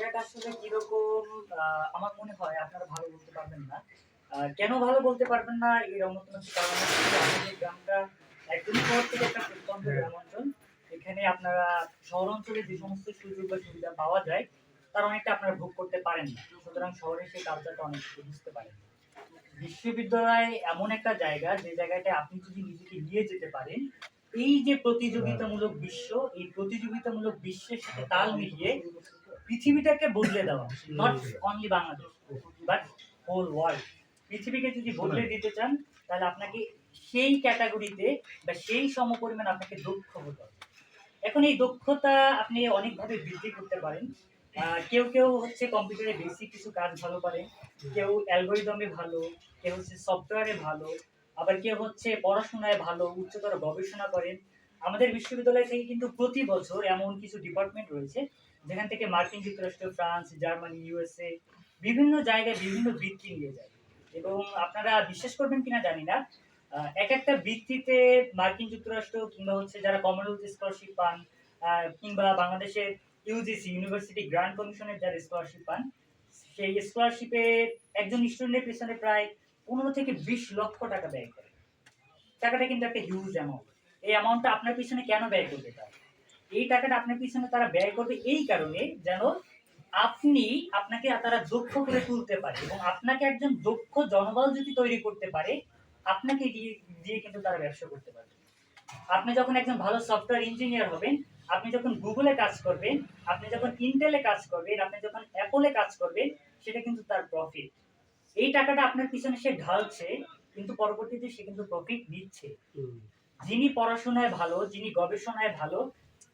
জায়গাটা আসলে কীরকম আমার মনে হয় আপনারা ভালো বলতে পারবেন না। কেন ভালো বলতে পারবেন না এর অন্যতম কারণ আমাদের গ্রামটা একদমই শহর থেকে একটা প্রত্যন্ত গ্রাম অঞ্চল এখানে আপনারা শহর অঞ্চলে যে সমস্ত সুযোগ বা সুবিধা পাওয়া যায় তার অনেকটা আপনারা ভোগ করতে পারেন না। সুতরাং শহরে সেই কালচারটা অনেক বুঝতে পারেন। বিশ্ববিদ্যালয় এমন একটা জায়গা যে জায়গাটা আপনি যদি নিজেকে নিয়ে যেতে পারেন এই যে প্রতিযোগিতামূলক বিশ্ব এই প্রতিযোগিতামূলক বিশ্বের সাথে তাল মিলিয়ে পৃথিবীটাকে বদলে দেওয়া। Not only Bangladesh but whole world পৃথিবীকে যদি বদলে দিতে চান তাহলে আপনাকে সেই ক্যাটাগরিতে বা সেই সমপরিমাণ আপনাকে দক্ষ হতে হবে। এখন এই দক্ষতা আপনি অনেকভাবে বৃদ্ধি করতে পারেন। কেউ কেউ হচ্ছে কম্পিউটারে বেসিক কিছু কাজ ভালো পারে। কেউ অ্যালগোরিদমে ভালো কেউ হচ্ছে সফটওয়্যারে ভালো আবার কেউ হচ্ছে পড়াশোনায় ভালো উচ্চতর গবেষণা করেন। আমাদের বিশ্ববিদ্যালয় থেকে কিন্তু প্রতি বছর এমন কিছু ডিপার্টমেন্ট রয়েছে যেখান থেকে মার্কিন যুক্তরাষ্ট্র, ফ্রান্স, জার্মানি ইউএসএ বিভিন্ন জায়গায় বিভিন্ন বৃত্তি নিয়ে যায়। এবং আপনারা বিশ্বাস করবেন কিনা জানি না এক একটা বৃত্তিতে মার্কিন যুক্তরাষ্ট্র কিংবা হচ্ছে যারা কমনওয়েলথ স্কলারশিপ পান কিংবা বাংলাদেশের ইউজিসি ইউনিভার্সিটি গ্রান্ট কমিশনের যারা স্কলারশিপ পান, সেই স্কলারশিপে একজন স্টুডেন্টের পেছনে প্রায় পনেরো থেকে বিশ লক্ষ টাকা ব্যয় করে। টাকাটা কিন্তু একটা হিউজ অ্যামাউন্ট এই অ্যামাউন্টটা আপনার পিছনে কেন ব্যয় করবে তারা? এই টাকাটা আপনার পিছনে তারা ব্যয় করবে এই কারণে যেন আপনি আপনাকে তারা দক্ষ করে তুলতে পারে এবং আপনাকে একজন দক্ষ জনবল যদি তৈরি করতে পারে আপনাকে দিয়ে দিয়ে কিন্তু তারা ব্যবসা করতে পারবে। আপনি যখন একজন ভালো সফটওয়্যার ইঞ্জিনিয়ার হবেন আপনি যখন গুগলে কাজ করবেন আপনি যখন ইন্টেলে কাজ করবেন আপনি যখন অ্যাপলে কাজ করবেন সেটা কিন্তু তার প্রফিট এই টাকাটা আপনার পিছনে সে ঢালছে কিন্তু পরবর্তীতে সে কিন্তু প্রফিট নিচ্ছে। যিনি পড়াশোনায় ভালো যিনি গবেষণায় ভালো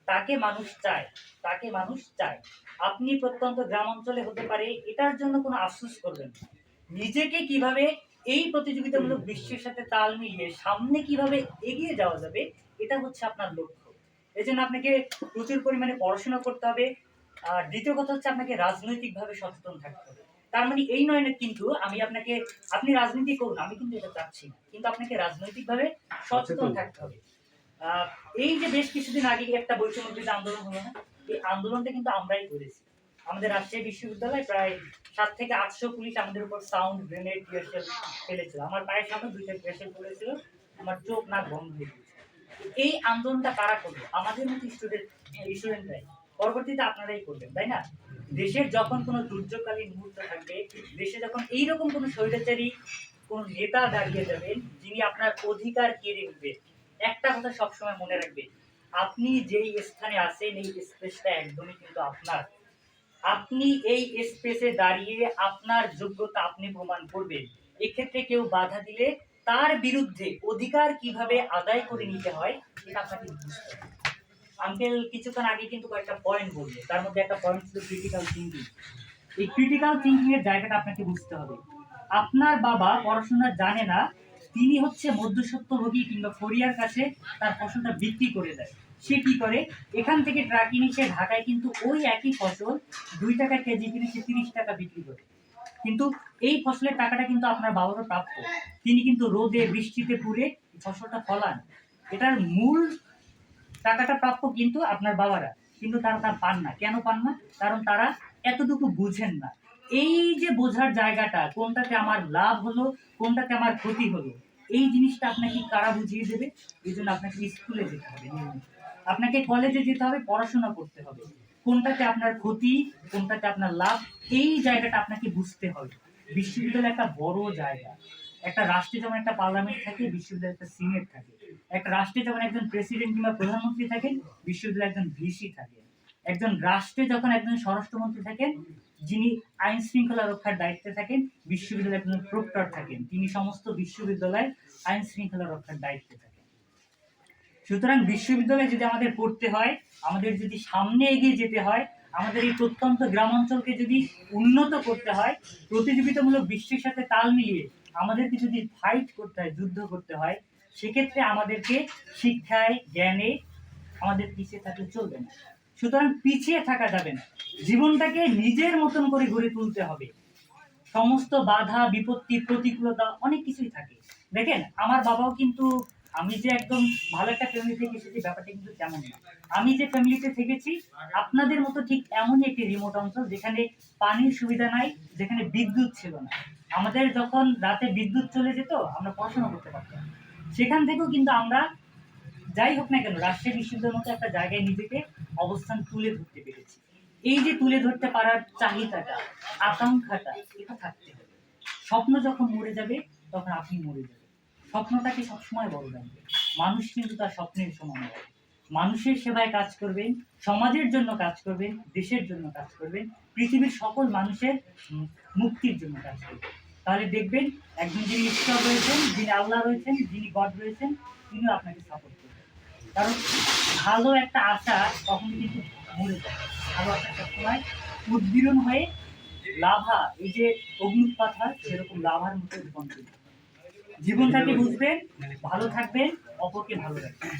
তাকে মানুষ চায় তাকে মানুষ চায়। আপনি প্রত্যন্ত গ্রাম অঞ্চলে হতে পারে এটার জন্য কোনো আফসোস করবেন। নিজেকে কীভাবে এই প্রতিযোগিতামূলক বিশ্বের সাথে তাল মিলিয়ে সামনে কীভাবে এগিয়ে যাওয়া যাবে এটা হচ্ছে আপনার লক্ষ্য। এই জন্য আপনাকে প্রচুর পরিমাণে পড়াশোনা করতে হবে। আর দ্বিতীয় কথা হচ্ছে আপনাকে রাজনৈতিকভাবে সচেতন থাকতে হবে। তার মানে এই নয় না কিন্তু আমি আপনাকে আপনি রাজনীতি করুন আমি কিন্তু এটা চাচ্ছি না। কিন্তু আপনাকে রাজনৈতিকভাবে সচেতন। থাকতে হবে। এই যে বেশ কিছুদিন আগে একটা বৈষম্য আন্দোলন হলো না? এই আন্দোলনটা কিন্তু আমরাই করেছি। আমাদের রাজশাহী বিশ্ববিদ্যালয়ে প্রায় সাত থেকে আটশো পুলিশ আমাদের উপর সাউন্ড, গ্রেনেড, টিয়ারশেল ফেলেছিল। আমার পায়ের সামনে দুইটা টিয়ারশেল পড়েছিল, আমার চোখ, নাক বন্ধ হয়ে এই আন্দোলনটা কারা করবে আমাদের মতো স্টুডেন্ট স্টুডেন্টরাই পরবর্তীতে আপনারাই করবেন, তাই না? দেশের যখন কোনো দুর্যোগকালীন মুহূর্ত থাকবে, দেশে যখন এইরকম কোনো স্বৈরাচারী কোন নেতা দাঁড়িয়ে যাবেন, যিনি আপনার অধিকার কেড়ে নেবে একটা কথা সবসময় মনে রাখবেন আপনি যেই স্থানে আছেন, এই স্পেসটা একদমই কিন্তু আপনার। আপনি এই স্পেসে দাঁড়িয়ে আপনার যোগ্যতা আপনি প্রমাণ করবেন। এক্ষেত্রে কেউ বাধা দিলে তার বিরুদ্ধে অধিকার কীভাবে আদায় করে নিতে হয় এটা আপনাকে বুঝতে হবে আঙ্কেল কিছুক্ষণ আগে কিন্তু কয়েকটা পয়েন্ট বলল। তার মধ্যে একটা পয়েন্ট ছিল ক্রিটিক্যাল থিঙ্কিং এই ক্রিটিক্যাল থিঙ্কিং এর জায়গাটা আপনাকে বুঝতে হবে। আপনার বাবা পড়াশোনা জানে না তিনি হচ্ছে মধ্যসত্ত্বভোগী কিংবা ফরিয়ার কাছে তার ফসলটা বিক্রি করে দেয়। সে কি করে? এখান থেকে ট্রাক কিনে সে ঢাকায় কিন্তু ওই একই ফসল দুই টাকা কেজি কিনে সে তিরিশ টাকা বিক্রি করে। কিন্তু এই ফসলের টাকাটা কিন্তু আপনার বাবারও প্রাপ্য। তিনি কিন্তু রোদে, বৃষ্টিতে পুড়ে ফসলটা ফলান। এটার মূল টাকাটা প্রাপ্য কিন্তু আপনার বাবারা। কিন্তু তারা তা পান না। কেন পান না? কারণ তারা এতটুকু বুঝেন না। এই যে বোঝার জায়গাটা, কোনটাতে আমার লাভ হলো, কোনটাতে আমার ক্ষতি হলো এই জিনিসটা আপনাকে কারা বুঝিয়ে দেবে? এই জন্য আপনাকে স্কুলে যেতে হবে আপনাকে কলেজে যেতে হবে, পড়াশোনা করতে হবে। কোনটাতে আপনার ক্ষতি, কোনটাতে আপনার লাভ, এই জায়গাটা আপনাকে বুঝতে হবে। বিশ্ববিদ্যালয় একটা বড় জায়গা। একটা রাষ্ট্রে যেমন একটা পার্লামেন্ট থাকে, বিশ্ববিদ্যালয়ে একটা সিনেট থাকে। একটা রাষ্ট্রে যেমন একজন প্রেসিডেন্ট কিংবা প্রধানমন্ত্রী থাকেন, বিশ্ববিদ্যালয়ে একজন ভিসি থাকেন একজন রাষ্ট্রে যখন একজন স্বরাষ্ট্রমন্ত্রী থাকেন, যিনি আইন শৃঙ্খলা রক্ষার দায়িত্বে থাকেন বিশ্ববিদ্যালয়ে একজন প্রক্টর থাকেন, তিনি সমস্ত বিশ্ববিদ্যালয়ের আইন শৃঙ্খলা রক্ষার দায়িত্বে থাকেন। সুতরাং বিশ্ববিদ্যালয়ে যদি আমাদের পড়তে হয়, আমাদের যদি সামনে এগিয়ে যেতে হয়, আমাদের এই প্রত্যন্ত গ্রাম অঞ্চলকে যদি উন্নত করতে হয়, প্রতিযোগিতামূলক বিশ্বের সাথে তাল মিলিয়ে আমাদেরকে যদি ফাইট করতে হয়, যুদ্ধ করতে হয়, সেক্ষেত্রে আমাদেরকে শিক্ষায়, জ্ঞানে আমাদের পিছিয়ে থাকলে চলবে না। সুতরাং পিছিয়ে থাকা যাবে না। জীবনটাকে নিজের মতন করে গড়ে তুলতে হবে। সমস্ত বাধা, বিপত্তি, প্রতিকূলতা অনেক কিছুই থাকে। দেখেন, আমার বাবাও কিন্তু আমি যে একদম ভালো একটা ফ্যামিলি থেকে এসেছি, ব্যাপারটা কিন্তু তেমন না। আমি যে ফ্যামিলিতে থেকেছি, আপনাদের মতো ঠিক এমনই একটি রিমোট অঞ্চল যেখানে পানির সুবিধা নাই, যেখানে বিদ্যুৎ ছিল না। আমাদের যখন রাতে বিদ্যুৎ চলে যেত, আমরা পড়াশোনা করতে পারতাম। সেখান থেকেও কিন্তু আমরা যাই হোক না কেন রাজশাহী বিশ্ববিদ্যালয়ের মতো একটা জায়গায় নিজেকে অবস্থান তুলে ধরতে পেরেছি। এই যে তুলে ধরতে পারার চাহিদাটা, আকাঙ্ক্ষাটা, এটা থাকতে হবে। স্বপ্ন যখন মরে যাবে, তখন আপনি মরে যাবেন। স্বপ্নটাকে সবসময় বড় রাখবে মানুষ কিন্তু তার স্বপ্নের সমান হবে মানুষের সেবায় কাজ করবেন, সমাজের জন্য কাজ করবেন, দেশের জন্য কাজ করবেন, পৃথিবীর সকল মানুষের মুক্তির জন্য কাজ করবেন। তাহলে দেখবেন, একজন যিনি ঈশ্বর রয়েছেন, যিনি আল্লাহ রয়েছেন, যিনি গড রয়েছেন, তিনিও আপনাকে সাপোর্ট কারণ ভালো একটা আশা তখন কিন্তু মরে যায় ভালো আশা সবসময় উদ্বীরণ হয়ে লাভা, এই যে অগ্নুৎপাত হয় সেরকম লাভার মতো হয়। জীবনটাকে বুঝবেন, ভালো থাকবেন, অপরকে ভালো রাখবেন